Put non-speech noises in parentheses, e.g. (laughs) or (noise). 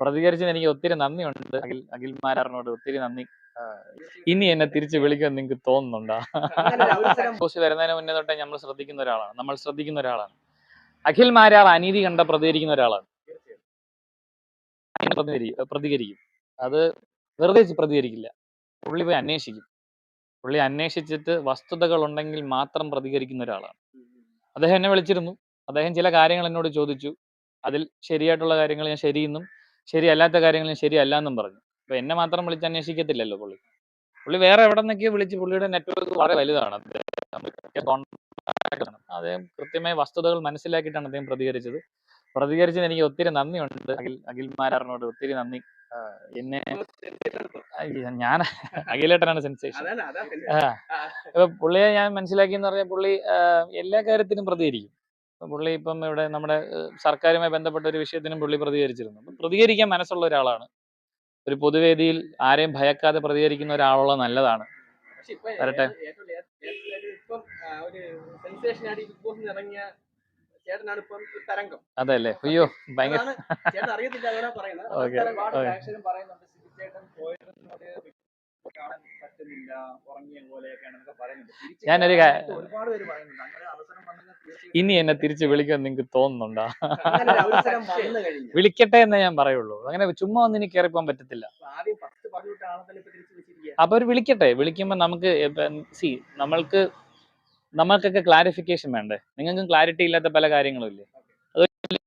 പ്രതികരിച്ചതിന് എനിക്ക് ഒത്തിരി നന്ദിയുണ്ട്. അഖിൽ അഖിൽ മാരാറിനോട് ഒത്തിരി നന്ദി. ഇനി എന്നെ തിരിച്ചു വിളിക്കാൻ നിങ്ങൾക്ക് തോന്നുന്നുണ്ടോ? പോസ്റ്റ് (laughs) വരുന്നതിന് മുന്നേ തൊട്ടേ നമ്മൾ ശ്രദ്ധിക്കുന്ന ഒരാളാണ്. നമ്മൾ ശ്രദ്ധിക്കുന്ന ഒരാളാണ്. അഖിൽ മാരാർ അനീതി കണ്ട പ്രതികരിക്കുന്ന ഒരാളാണ്. പ്രതികരിക്കും. അത് വെറുതെ പ്രതികരിക്കില്ല. പുള്ളി പോയി അന്വേഷിക്കും. പുള്ളി അന്വേഷിച്ചിട്ട് വസ്തുതകൾ ഉണ്ടെങ്കിൽ മാത്രം പ്രതികരിക്കുന്ന ഒരാളാണ്. അദ്ദേഹം എന്നെ വിളിച്ചിരുന്നു. അദ്ദേഹം ചില കാര്യങ്ങൾ എന്നോട് ചോദിച്ചു. അതിൽ ശരിയായിട്ടുള്ള കാര്യങ്ങൾ ഞാൻ ശരിയെന്നും ശരിയല്ലാത്ത കാര്യങ്ങൾ ഞാൻ ശരിയല്ല എന്നും പറഞ്ഞു. അപ്പൊ എന്നെ മാത്രം വിളിച്ച് അന്വേഷിക്കത്തില്ലല്ലോ പുള്ളി. പുള്ളി വേറെ എവിടെ നിന്നൊക്കെയോ വിളിച്ച് പുള്ളിയുടെ നെറ്റ്വർക്ക് വളരെ വലുതാണ്. അദ്ദേഹം കൃത്യമായ വസ്തുതകൾ മനസ്സിലാക്കിയിട്ടാണ് അദ്ദേഹം പ്രതികരിച്ചത്. പ്രതികരിച്ചതിന് എനിക്ക് ഒത്തിരി നന്ദിയുണ്ട്. അഖിൽ അഖിൽ മാരാറിനോട് ഒത്തിരി നന്ദി. എന്നെ (laughs) ഞാൻ അഖിലേട്ടനാണ് സെൻസേഷൻ ഇപ്പൊ പുള്ളിയെ ഞാൻ മനസ്സിലാക്കി എന്ന് പറഞ്ഞാൽ പുള്ളി എല്ലാ കാര്യത്തിനും പ്രതികരിക്കും. പുള്ളി ഇപ്പം ഇവിടെ നമ്മുടെ സർക്കാരുമായി ബന്ധപ്പെട്ട ഒരു വിഷയത്തിനും പുള്ളി പ്രതികരിച്ചിരുന്നു. അപ്പം പ്രതികരിക്കാൻ മനസ്സുള്ള ഒരാളാണ്. ഒരു പൊതുവേദിയിൽ ആരെയും ഭയക്കാതെ പ്രതികരിക്കുന്ന ഒരാളുള്ള നല്ലതാണ്. വരട്ടെ. അതല്ലേ? അയ്യോ ഭയങ്കര (laughs) ഞാനൊരു ഒരുപാട് പേര് പറയുന്നുണ്ട്. അങ്ങനെ അവസരം വന്നെങ്കിൽ തീർച്ചയായിട്ടും ഇനി എന്നെ തിരിച്ച് വിളിക്കാൻ നിങ്ങൾക്ക് തോന്നുന്നുണ്ടോ? വിളിക്കട്ടെ എന്നേ ഞാൻ പറയുള്ളൂ. അങ്ങനെ ചുമ്മാ ഒന്നും ഇനി കയറിപ്പോൻ പറ്റത്തില്ല. അപ്പൊ അവർ വിളിക്കട്ടെ. വിളിക്കുമ്പോ നമുക്ക് സി നമ്മൾക്ക് നമ്മൾക്കൊക്കെ ക്ലാരിഫിക്കേഷൻ വേണ്ടേ? നിങ്ങൾക്കും ക്ലാരിറ്റി ഇല്ലാത്ത പല കാര്യങ്ങളും ഇല്ലേ?